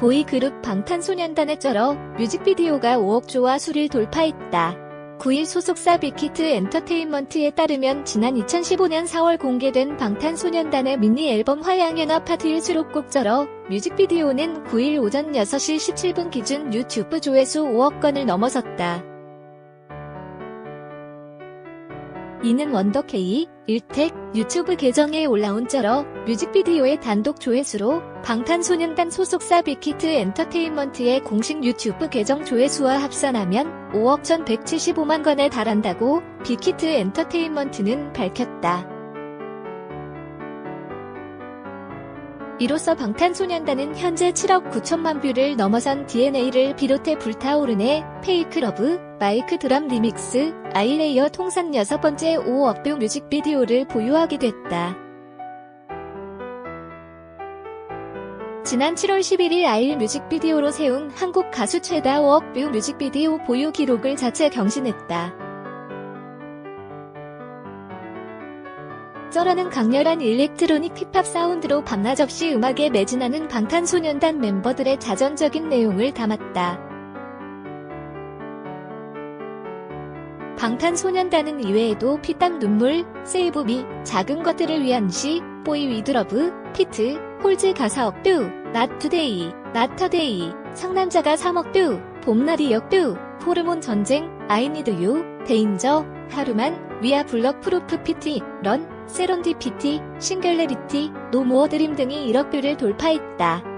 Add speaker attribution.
Speaker 1: 보이그룹 방탄소년단에 쩔어 뮤직비디오가 5억 조와 수를 돌파했다. 9일 소속사 빅히트 엔터테인먼트에 따르면 지난 2015년 4월 공개된 방탄소년단의 미니 앨범 화양연화 파트 1 수록곡 쩔어 뮤직비디오는 9일 오전 6시 17분 기준 유튜브 조회수 5억 건을 넘어섰다. 이는 원더케이, 일택, 유튜브 계정에 올라온 쩔어 뮤직비디오의 단독 조회수로 방탄소년단 소속사 빅히트 엔터테인먼트의 공식 유튜브 계정 조회수와 합산하면 5억 1175만 건에 달한다고 빅히트 엔터테인먼트는 밝혔다. 이로써 방탄소년단은 현재 7억 9천만 뷰를 넘어선 DNA를 비롯해 불타오르네, 페이크러브, 마이크 드럼 리믹스, 아이레이어 통산 여섯 번째 5억 뷰 뮤직비디오를 보유하게 됐다. 지난 7월 11일 아일 뮤직비디오로 세운 한국 가수 최다 5억 뷰 뮤직비디오 보유 기록을 자체 경신했다. 쩔어는 강렬한 일렉트로닉 힙합 사운드로 밤낮 없이 음악에 매진하는 방탄소년단 멤버들의 자전적인 내용을 담았다. 방탄소년단은 이외에도 피땀 눈물, 세이브 미, 작은 것들을 위한 시, 보이 위드 러브, 피트, 홀즈 가사억 뚜, 나투데이, 나터데이, 상남자가 3억 뚜, 봄날이 역뚜, 호르몬 전쟁, 아이니드 유, 데인저, 하루만, 위아 블럭 프루프 피티, 런, 세론디피티, 싱글레리티, 노모어 드림 등이 1억 뷰를 돌파했다.